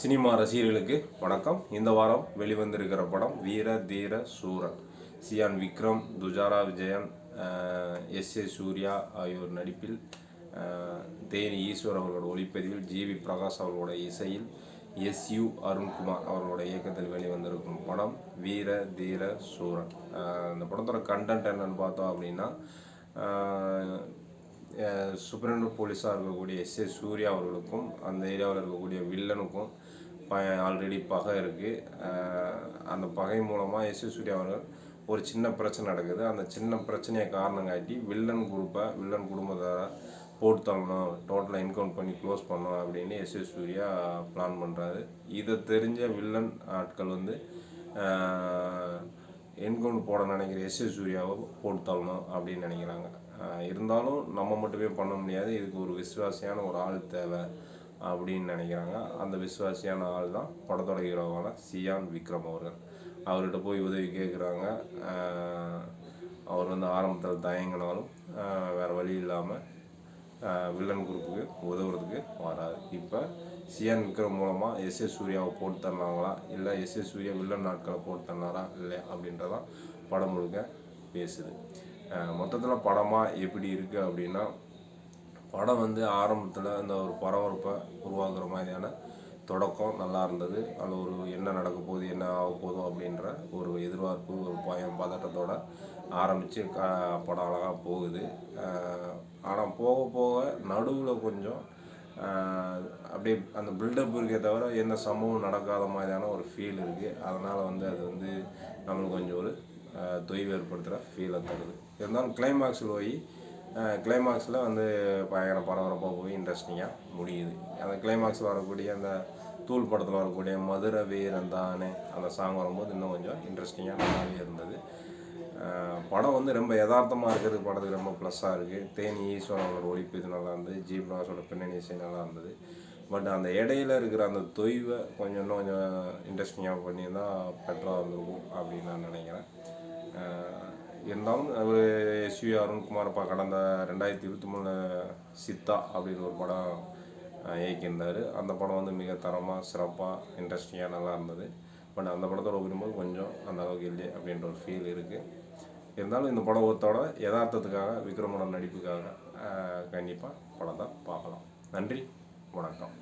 Cinema ரசிகர்களுக்கு வணக்கம். இந்த வாரம் வெளிவந்திருக்கிற படம் வீர தீர சூரன். சியான் விக்ரம் துஜாரா விஜயன் எஸ் ஏ சூர்யா ஆகியோர் நடிப்பில் தேனி ஈஸ்வர் அவர்களோட ஒளிப்பதிவில் ஜிவி பிரகாஷ் அவர்களோட இசையில் எஸ் யு அருண்குமார் அவர்களோட இயக்கத்தில் வெளிவந்திருக்கும் படம் வீர தீர சூரன். அந்த இந்த படத்தோட கண்டென்ட் என்னன்னு பார்த்தோம் அப்படின்னா அஹ், போலீஸாக இருக்கக்கூடிய எஸ் ஏ சூர்யா அவர்களுக்கும் அந்த ஏரியாவில் இருக்கக்கூடிய வில்லனுக்கும் ப ஆல்ரெடி பகை இருக்குது அந்த பகை மூலமாக எஸ் ஏ சூர்யா அவர்கள் ஒரு சின்ன பிரச்சனை நடக்குது. அந்த சின்ன பிரச்சனையை காரணம் காட்டி வில்லன் குரூப்பை வில்லன் குடும்பத்தை போட்டு தள்ளணும் டோட்டலாக இன்கவுண்ட் பண்ணி க்ளோஸ் பண்ணணும் அப்படின்னு எஸ் ஏ சூர்யா பிளான் பண்ணுறாரு இதை தெரிஞ்ச வில்லன் ஆட்கள் வந்து என்கவுண்ட் போட நினைக்கிற எஸ் ஏ சூர்யாவை போட்டு தள்ளணும் அப்படின்னு நினைக்கிறாங்க. இருந்தாலும் நம்ம மட்டுமே பண்ண முடியாது. இதுக்கு ஒரு விசுவாசியான ஒரு ஆள் தேவை அப்படின்னு நினைக்கிறாங்க. அந்த விசுவாசியான ஆள் தான் படத்தோட ஹீரோவான சியான் விக்ரம் அவர்கள். அவர்கிட்ட போய் உதவி கேட்குறாங்க. அவர் வந்து ஆரம்பத்தில் தயங்கினாலும் வேறு வழி இல்லாமல் வில்லன் குரூப்புக்கு உதவுறதுக்கு இப்போ சிஎன் விக்ரம் மூலமாக எஸ் எஸ் சூர்யாவை போட்டு தரலாங்களா இல்லை எஸ் எஸ் சூர்யா வில்லன் நாட்களை போட்டு தரலாரா இல்லை அப்படின்றதான் படம் முழுக்க பேசுது. மொத்தத்தில் படமாக எப்படி இருக்குது அப்படின்னா படம் வந்து ஆரம்பத்தில் அந்த ஒரு பரபரப்பை உருவாக்குற மாதிரியான தொடக்கம் நல்லா இருந்தது. அதில் ஒரு என்ன நடக்க போகுது என்ன ஆக போதும் அப்படின்ற ஒரு எதிர்பார்ப்பு ஒரு பயம் பதட்டத்தோட ஆரம்பித்து க படம் அழகாக போகுது. ஆனால் போக போக நடுவில் கொஞ்சம் அப்படியே அந்த பில்டப் இருக்கே தவிர எந்த சம்பவம் நடக்காத மாதிரியான ஒரு ஃபீல் இருக்குது அதனால் வந்து அது வந்து நம்மளுக்கு கொஞ்சம் ஒரு தொய்வு ஏற்படுத்துகிற ஃபீலை தருது. இருந்தாலும் கிளைமாக்ஸில் போய் கிளைமாக்ஸில் வந்து பயங்கர பரபரப்பாக போய் இன்ட்ரெஸ்டிங்காக முடியுது. அந்த கிளைமாக்ஸில் வரக்கூடிய அந்த தூள் படத்தில் வரக்கூடிய மதுரை வீரன் தானே அந்த சாங் வரும்போது இன்னும் கொஞ்சம் இன்ட்ரெஸ்டிங்காக நல்லாவே இருந்தது. படம் வந்து ரொம்ப யதார்த்தமாக இருக்கிறது. படத்துக்கு ரொம்ப ப்ளஸ்ஸாக இருக்குது தேனி ஈஸ்வரனோட ஒழிப்பு இது நல்லா இருந்தது. ஜி. பின்னணி இசை நல்லா இருந்தது. பட் அந்த இடையில இருக்கிற அந்த தொய்வை கொஞ்சம் இன்னும் கொஞ்சம் இன்ட்ரெஸ்டிங்காக பண்ணியிருந்தால் பெட்டராக இருந்திருக்கும் அப்படின்னு நான் நினைக்கிறேன். இருந்தாலும் அவர் எஸ்வி அருண்குமார் இப்போ கடந்த ரெண்டாயிரத்தி இருபத்தி மூணு சித்தா அப்படின்னு ஒரு படம் இயக்கியிருந்தார். அந்த படம் வந்து மிக தரமாக சிறப்பாக இன்ட்ரெஸ்டிங்காக நல்லா இருந்தது. பட் அந்த படத்தோட ஒப்பிடும்போது கொஞ்சம் அந்த அளவுக்கு இல்லை அப்படின்ற ஒரு ஃபீல் இருக்குது இருந்தாலும் இந்த படம் ஒருத்தோட யதார்த்தத்துக்காக விக்ரமோட நடிப்புக்காக கண்டிப்பாக படம் தான் பார்க்கலாம். நன்றி வணக்கம்.